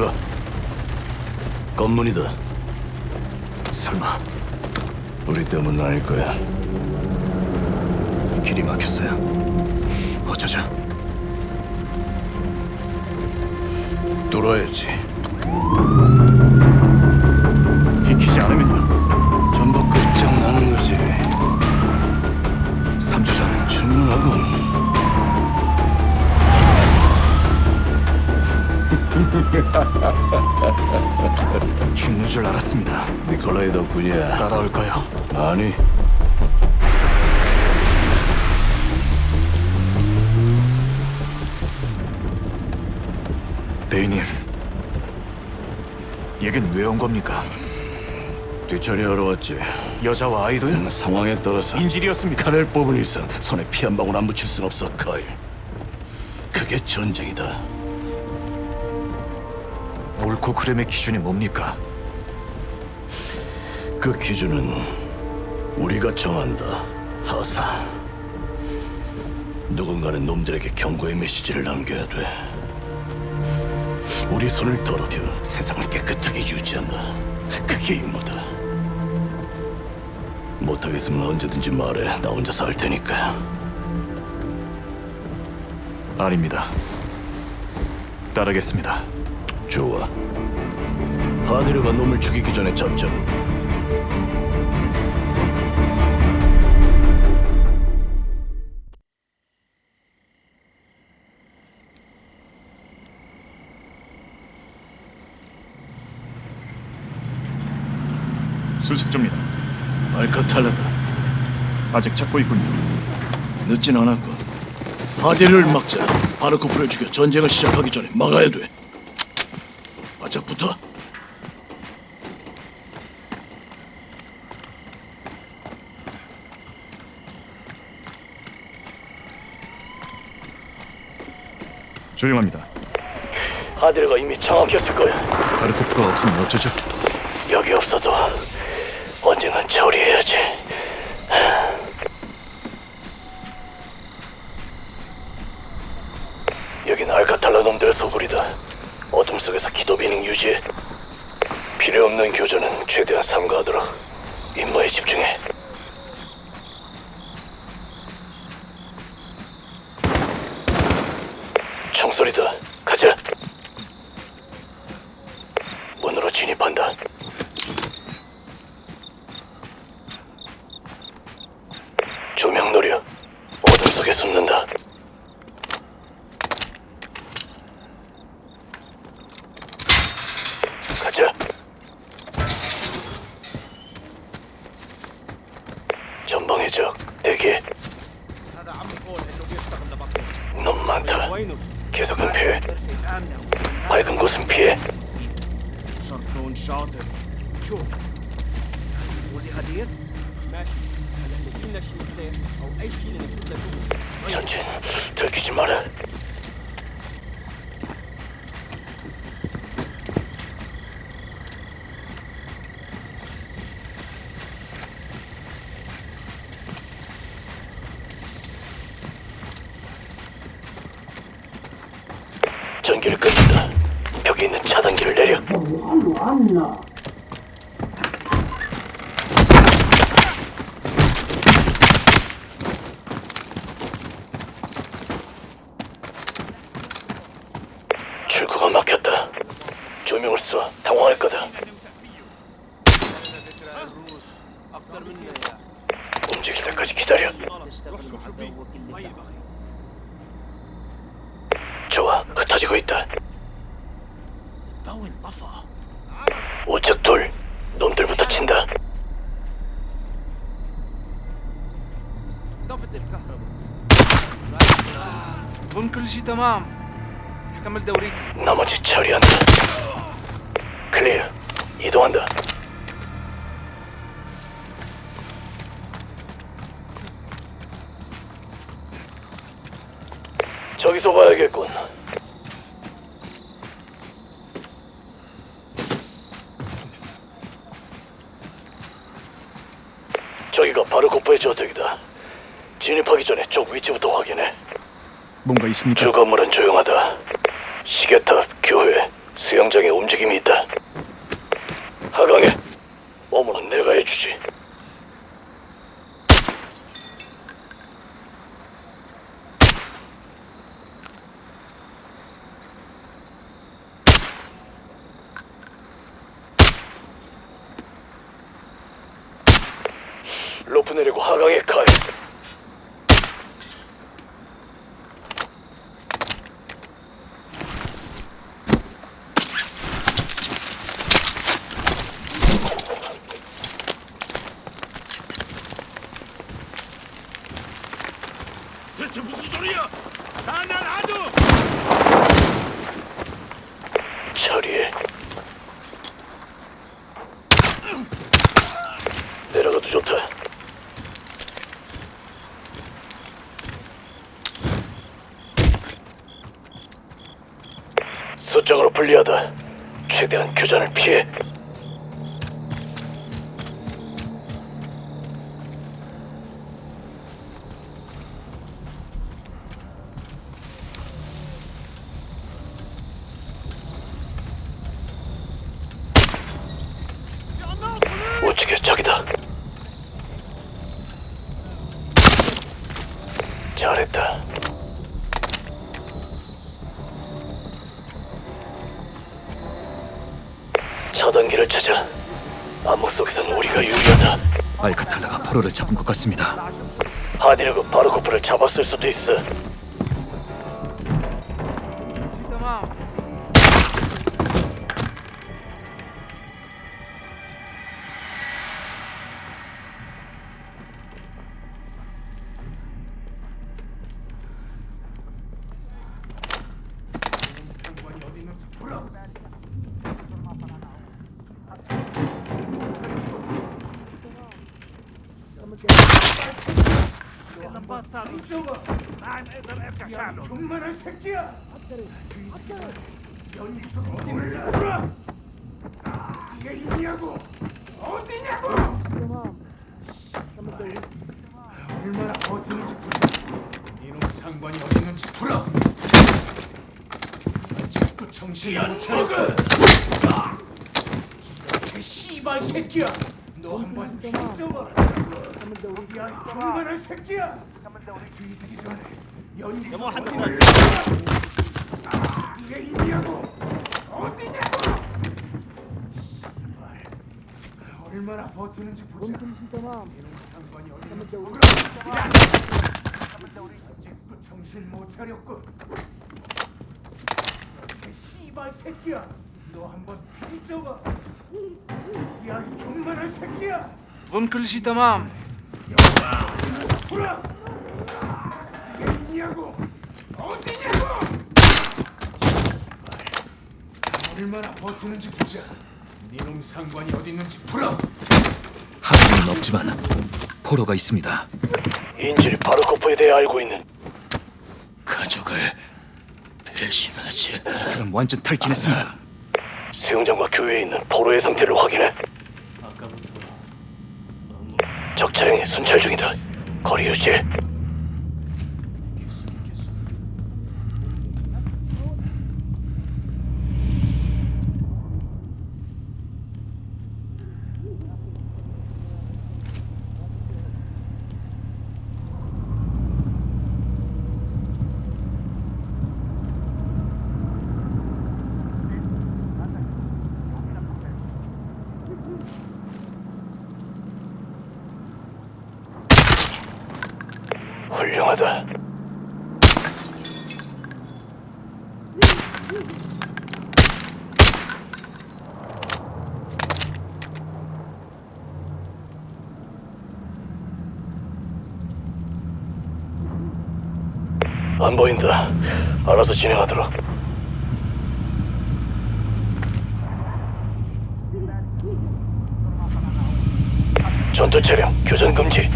봐. 검문이다. 설마 우리 때문은 아닐 거야. 길이 막혔어요. 어쩌죠? 뚫어야지. 비키지 않으면요. 전부 끝장나는 거지. 3주 전 충분하군. 죽는 줄 알았습니다. 니콜라이 덕분이야. 따라올까요? 아니, 대인님, 얘긴 왜 온 겁니까? 뒤처리하러 왔지. 여자와 아이도요? 상황에 따라서 인질이었습니까? 칼을 뽑은 이상 손에 피 한 방울 안 묻힐 순 없어, 카일. 그게 전쟁이다. 옳고 그름의 기준이 뭡니까? 그 기준은 우리가 정한다. 하사. 누군가는 놈들에게 경고의 메시지를 남겨야 돼. 우리 손을 더럽혀 세상을 깨끗하게 유지한다. 그게 임무다. 못하겠으면 언제든지 말해. 나 혼자서 할 테니까. 아닙니다. 따르겠습니다. 좋아. 하디르가 놈을 죽이기 전에 잡자고. 수색 중입니다. 알카탈라다. 아직 찾고 있군요. 늦진 않았군. 하디르를 막자. 바르코프를 죽여 전쟁을 시작하기 전에 막아야 돼. 붙어. 조용합니다. 하디르가 이미 정확했을 거야. 바르코프가 없으면 어쩌죠? 우측 둘, 놈들부터 친다. طفت الكهرباء اظن كل شيء تمام حكمل دوريتي 나머지 처리한다. 클리어, 이동한다. 저기서 봐야겠군. 고포의 저택이다. 진입하기 전에 쪽 위치부터 확인해. 뭔가 있습니까? 주 건물은 조용하다. 시계탑, 교회, 수영장의 점프 내리고 하강에 가. 대체 무슨 소리야? 다날 아두. 처리해. 내려가도 좋다. 수적으로 불리하다. 최대한 교전을 피해. 잘했다. 차단기를 찾아. 암흑 속에선 우리가 유리하다. 알카탈라가 포로를 잡은 것 같습니다. 하디르그 바르코프를 잡았을 수도 있어. 얼마나 버티는지 보자. 이놈 상관이 어디 있는지 풀어. 아직도 정신 못 차렸고. 이 씨발 새끼야. 너 한번 죽여 잠깐만 더. 우리 중간을 새끼야. 잠깐만 얼마나 버티는지 보자. 네놈 상관이 어디 있는지 풀어. 하수는 없지만 포로가 있습니다. 인질 바르코프에 대해 알고 있는 가족을 배신하지. 이 사람 완전 탈진했습니다. 수영장과 교외에 있는 포로의 상태를 확인해. 적 차량이 순찰 중이다. 거리 유지해. 훌륭하다. 안 보인다. 알아서 진행하도록. 전투 차량 교전 금지.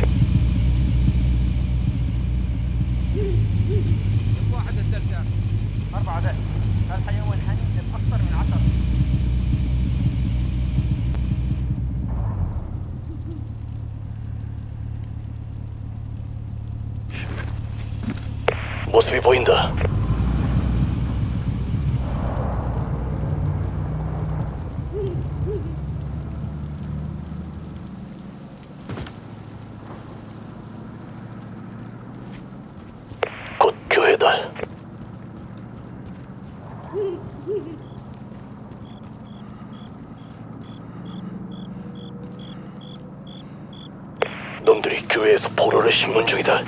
방문 중이다.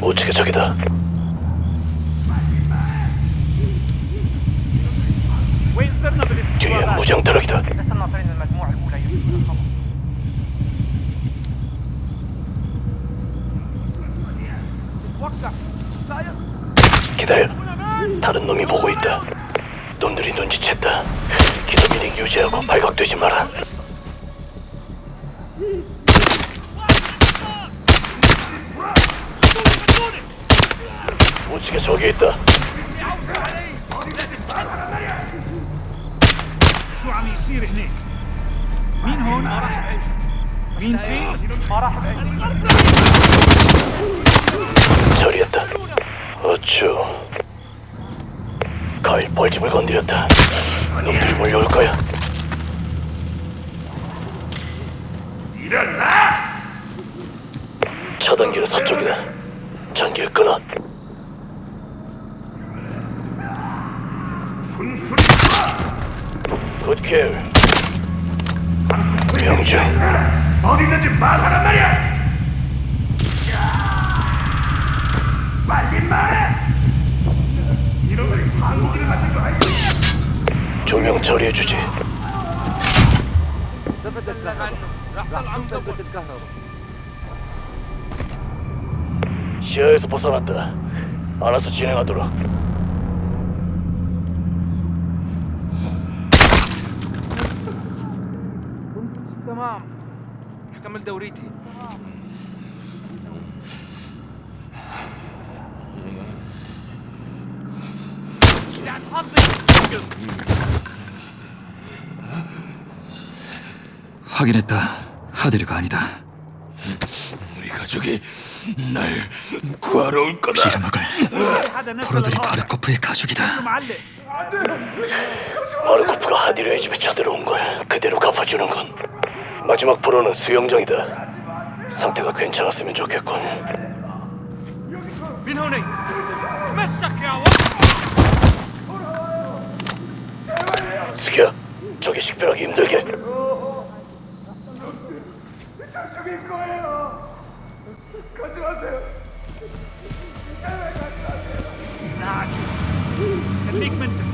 우측에 적이다. 뒤에 무장 트럭이다. 기다려. 다른 놈이 보고 있다. 놈들이 눈치챘다. 기도민이 유지하고 발각되지 마라. 우측에 적이 있다. شو عم يصير هناك؟ مين هون؟ ما راح بعيد مين فين؟ ما راح بعيد 처리했다. 어쭈. 가일 벌집을 건드렸다. 놈들이 몰려올 거야. 일어나! 차단기는 서쪽이다. 전기를 끊어. 굿킬. 명중. 어디 있는지 말하란 말이야! 빨리 말해! 거 아니야? 조명 처리해주지. ثبت الكهرباء راح طلع ثبت الكهرباء 시야에서 벗어났다. 알아서 진행하도록. تمام كمل دوريتي 확인했다. 하드리가 아니다. 우리 가족이 날 구하러 올 거다. 비라막을 포로들이 바르코프의 가족이다. 바르코프가 그 하디르의 집에 쳐들어온 걸 그대로 갚아주는 건 마지막 포로는 수영장이다. 상태가 괜찮았으면 좋겠군. 민호네, 스키야, 저기 식별하기 힘들게. 아닌 거예요. 가지 마세요. 가지 마세요. 나주. 빅맨트.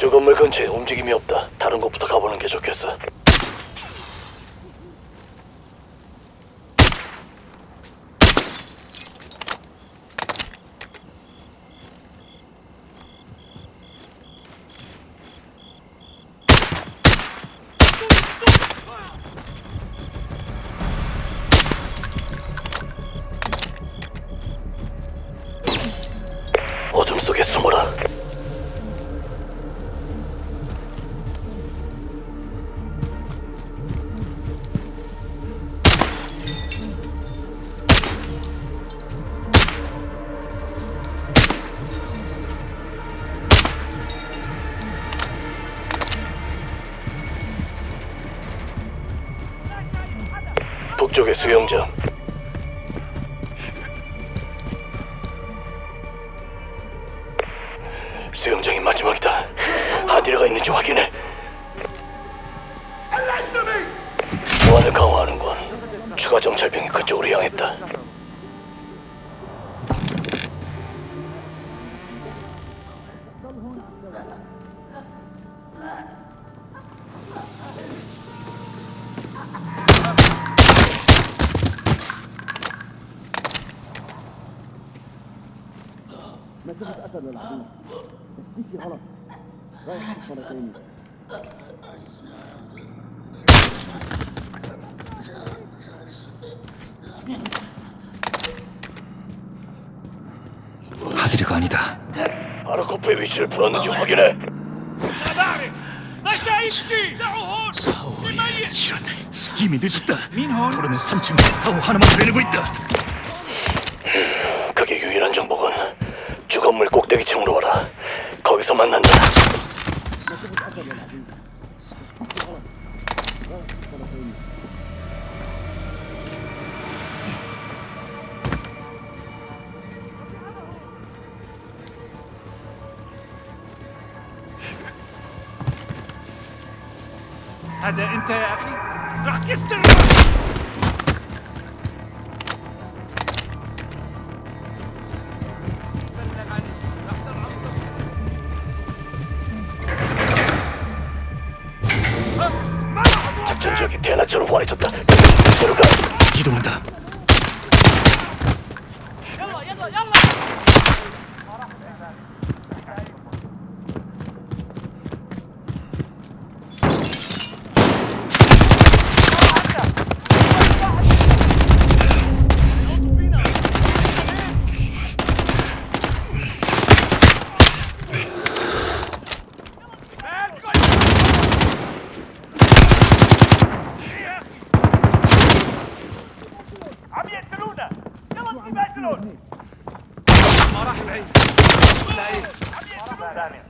저 건물 근처에 움직임이 없다. 다른 곳부터 가보는 게 좋겠어. 북쪽의 수영장. لا تاخذ اثر للعدو تفكيري غلط رايح تفكر تاني 하드리가 아니다. 바르코프의 위치를 불었는지 확인해. 사오야 이러다 이미 늦었다. 도로는 3층 사오 하나만 내리고 있다. 건물 꼭대기층으로 와라. 거기서 만난다. هذا انت يا اخي راح كستر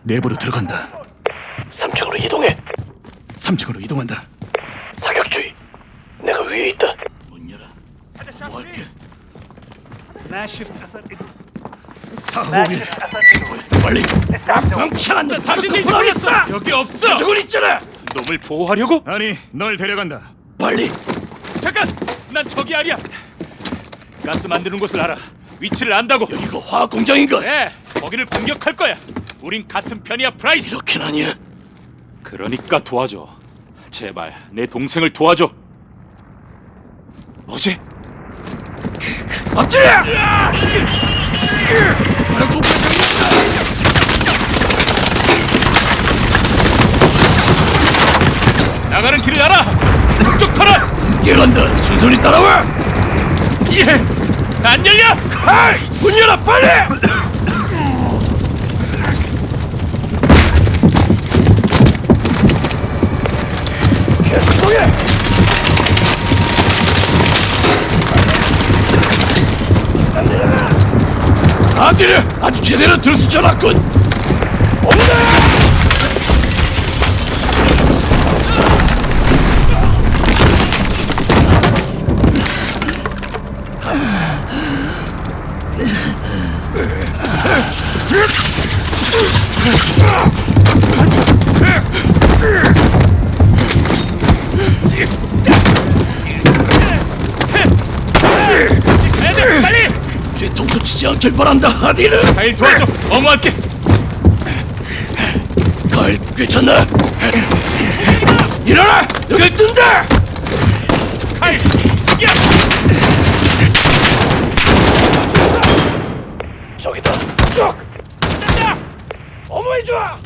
내부로 들어간다. 3층으로 이동해. 3층으로 이동한다. 사격 주의. 내가 위에 있다. 문 열어. 뭐 할게. ما شفت اثر ايده 사오일 빨리. 멍청한다. 다시 뒤돌아겠어. 여기 없어 저건 있잖아. 놈을 보호하려고? 아니, 널 데려간다. 빨리. 잠깐 난 저기 아니야 가스 만드는 곳을 알아 위치를 안다고 이거 화학 공장인가? 네 거기를 공격할 거야 우린 같은 편이야 프라이스 이렇게는 아니야. 그러니까 도와줘 제발 내 동생을 도와줘 어제 엎드려! 나가는 길을 알아 북쪽 터널 깨간다. 순순히 따라와. 예 안 열려 아이, 문 열어 빨리. 아들이 아주 제대로 들쑤쳐놨군. 애들 바란다 아디는. 가일 도와줘 어머할게 가을 괜찮나? 일어나! 여길 뜬다! 가일 저기야 저기다. 쭉. 어머니 좋아.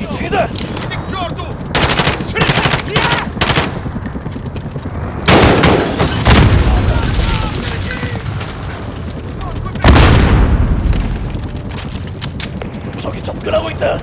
이쪽이다. 저기 접근하고 있다.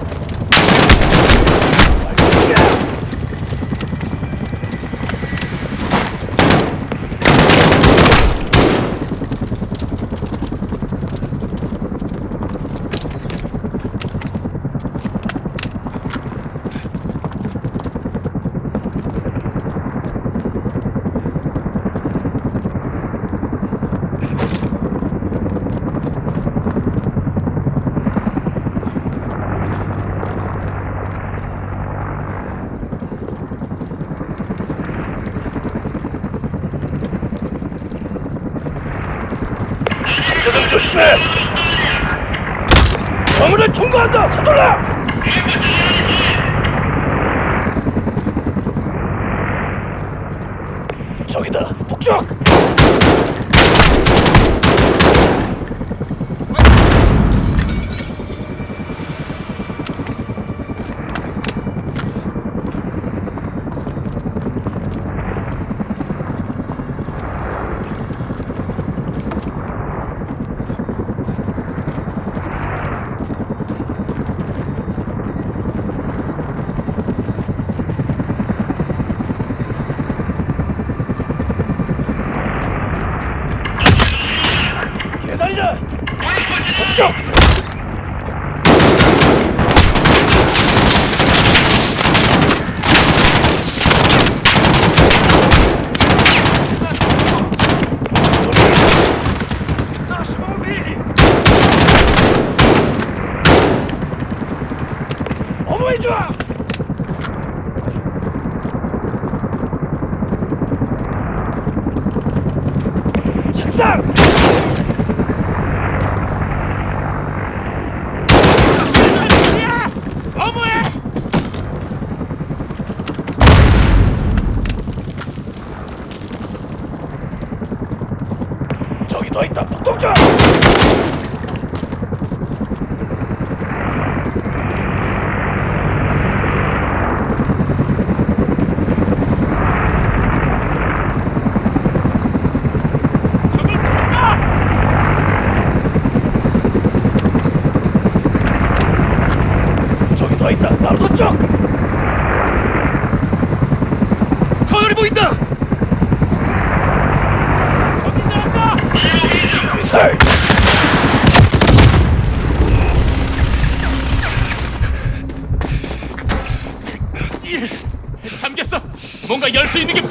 건물을 통과한다. 서둘러. 저기다. 북쪽. 갑니다! 공격! 저기 더 있다. 동작! 저기 더 있다. 바로 동작! 터널이 보인다! 미사일. 잠겼어! 뭔가 열 수 있는 게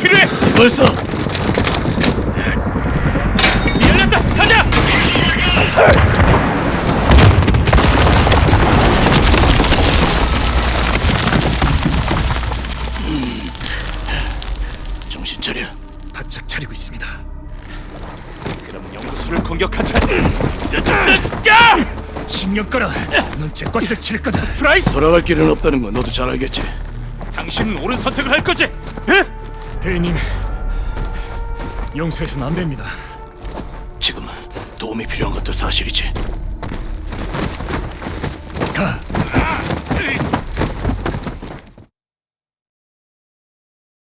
벌써 열렸다! 가자! 정신 차려. 바짝 차리고 있습니다. 그럼 연구소를 공격하자. 야! 신경 꺼라. 넌제 것을 칠 거다. 프라이스. 돌아갈 길은 없다는 건 너도 잘 알겠지. 당신은 옳은 선택을 할 거지. 대인님, 용서해서는 안 됩니다. 지금 도움이 필요한 것도 사실이지.